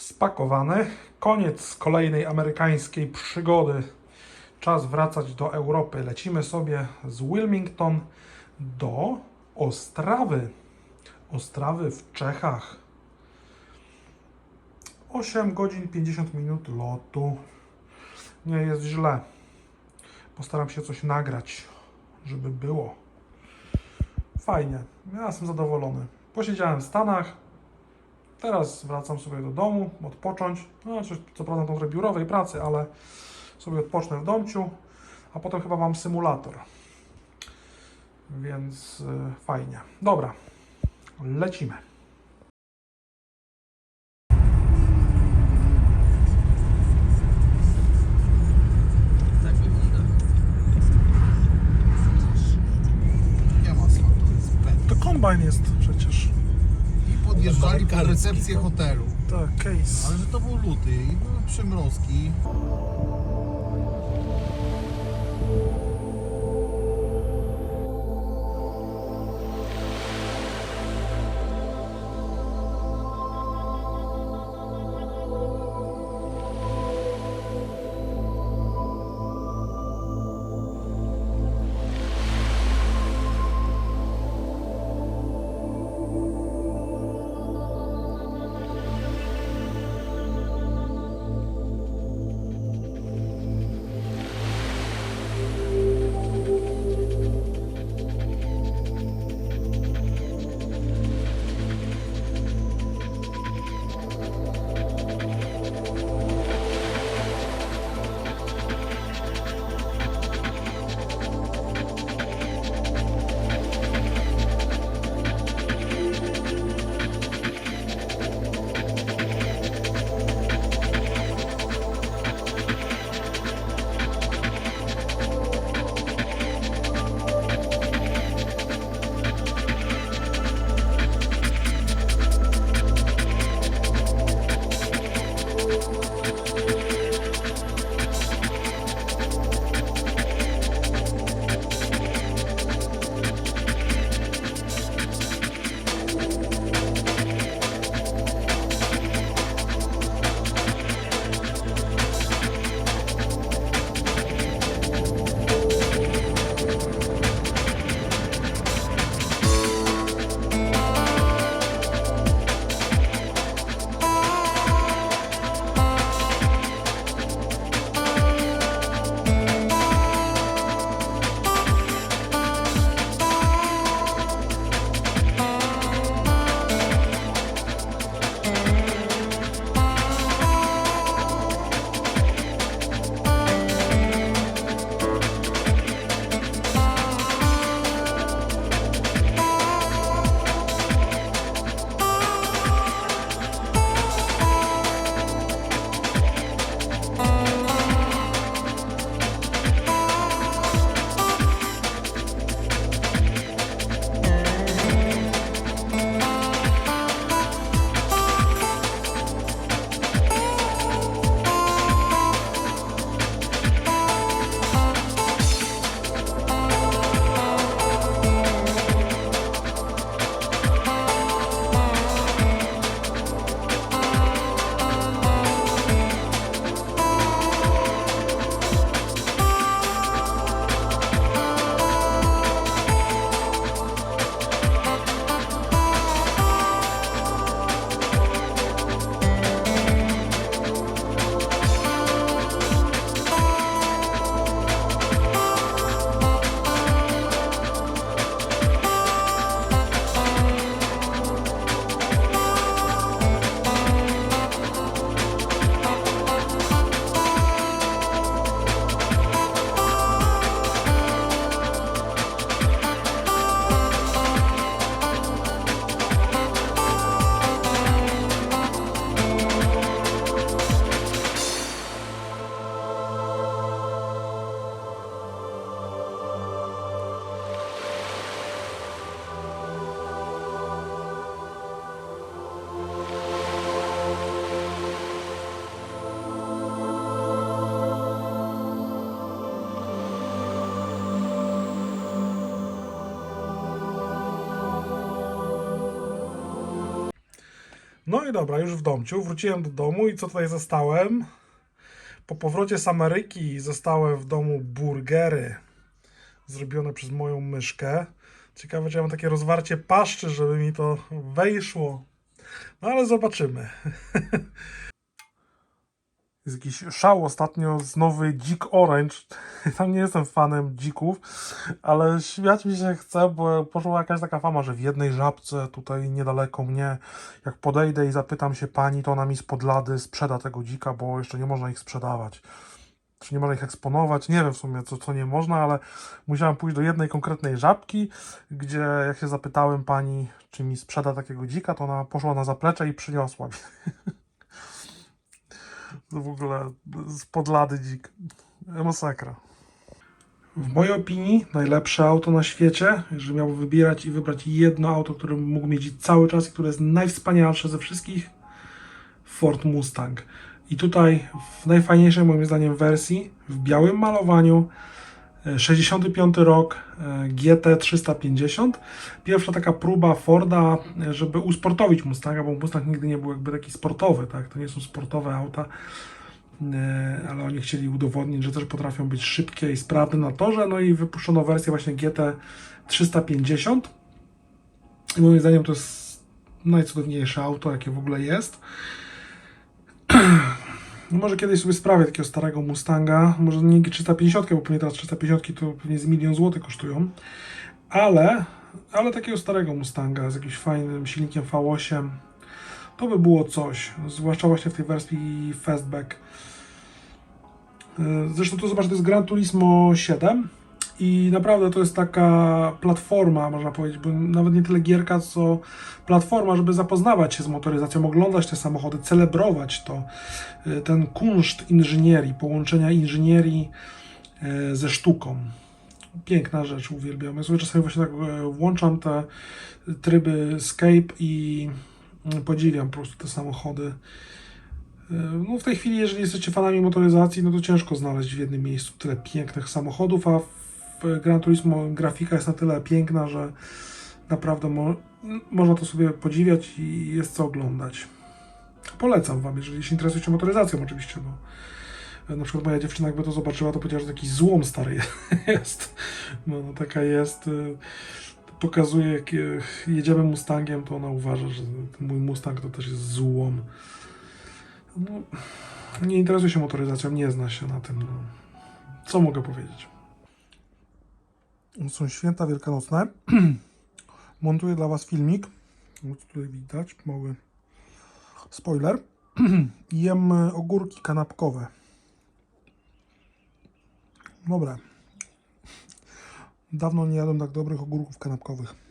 spakowany. Koniec kolejnej amerykańskiej przygody. Czas wracać do Europy. Lecimy sobie z Wilmington do Ostrawy. Ostrawy w Czechach. 8 godzin 50 minut lotu. Nie jest źle. Postaram się coś nagrać, żeby było. Fajnie. Ja jestem zadowolony. Posiedziałem w Stanach. Teraz wracam sobie do domu, odpocząć. No, coś, co prawda to trochę biurowej pracy, ale sobie odpocznę w domciu, a potem chyba mam symulator. Więc y, fajnie. Dobra, lecimy. Tak wygląda. Kartki, recepcję tak. hotelu. Tak, case. Ale że to był luty i były przymrozki. No i dobra, już w domciu. Wróciłem do domu i co tutaj zostałem? Po powrocie z Ameryki zostałem w domu burgery zrobione przez moją myszkę. Ciekawe, czy ja mam takie rozwarcie paszczy, żeby mi to wejszło. No ale zobaczymy. Jest jakiś szał ostatnio z nowy Dzik Orange. Tam nie jestem fanem dzików, ale śmiać mi się chce, bo poszła jakaś taka fama, że w jednej żabce tutaj niedaleko mnie, jak podejdę i zapytam się pani, to ona mi z podlady sprzeda tego dzika, bo jeszcze nie można ich sprzedawać. Czy nie można ich eksponować? Nie wiem w sumie, co, co nie można, ale musiałem pójść do jednej konkretnej żabki, gdzie jak się zapytałem pani, czy mi sprzeda takiego dzika, to ona poszła na zaplecze i przyniosła mi. To w ogóle z podlady dzik. Masakra. W mojej opinii najlepsze auto na świecie, jeżeli miałbym wybierać i wybrać jedno auto, które mógł mieć cały czas które jest najwspanialsze ze wszystkich, Ford Mustang. I tutaj w najfajniejszej moim zdaniem wersji, w białym malowaniu, e, 65 rok, e, GT 350. Pierwsza taka próba Forda, e, żeby usportowić Mustanga, bo Mustang nigdy nie był jakby taki sportowy, tak? To nie są sportowe auta, e, ale oni chcieli udowodnić, że też potrafią być szybkie i sprawne na torze, no i wypuszczono wersję właśnie GT 350. I moim zdaniem to jest najcudowniejsze auto, jakie w ogóle jest. No może kiedyś sobie sprawię takiego starego Mustanga, może nie 350, bo pewnie teraz 350 to pewnie z milion złotych kosztują, ale, ale takiego starego Mustanga z jakimś fajnym silnikiem V8, to by było coś, zwłaszcza właśnie w tej wersji Fastback. Yy, Zresztą to zobacz, to jest Gran Turismo 7 i naprawdę to jest taka platforma, można powiedzieć, bo nawet nie tyle gierka, co platforma, żeby zapoznawać się z motoryzacją, oglądać te samochody, celebrować to, y, ten kunszt inżynierii, połączenia inżynierii y, ze sztuką. Piękna rzecz, uwielbiam. Ja sobie czasami właśnie tak e, włączam te tryby Escape i mm, podziwiam po prostu te samochody. Y, No w tej chwili, jeżeli jesteście fanami motoryzacji, no to ciężko znaleźć w jednym miejscu tyle pięknych samochodów, a w Gran Turismo grafika jest na tyle piękna, że naprawdę mo można to sobie podziwiać i jest co oglądać. Polecam Wam, jeżeli się interesujecie motoryzacją oczywiście, bo e, na przykład moja dziewczyna jakby to zobaczyła, to powiedziała, że to jakiś złom stary jest. No, no taka jest. y, Pokazuje, jak e, jedziemy Mustangiem, to ona uważa, że mój Mustang to też jest złom. No, nie interesuje się motoryzacją, nie zna się na tym. No. Co mogę powiedzieć? Są święta wielkanocne. Montuję dla Was filmik. Tutaj widać, mały spoiler. Jem ogórki kanapkowe. Dobra. Dawno nie jadłem tak dobrych ogórków kanapkowych.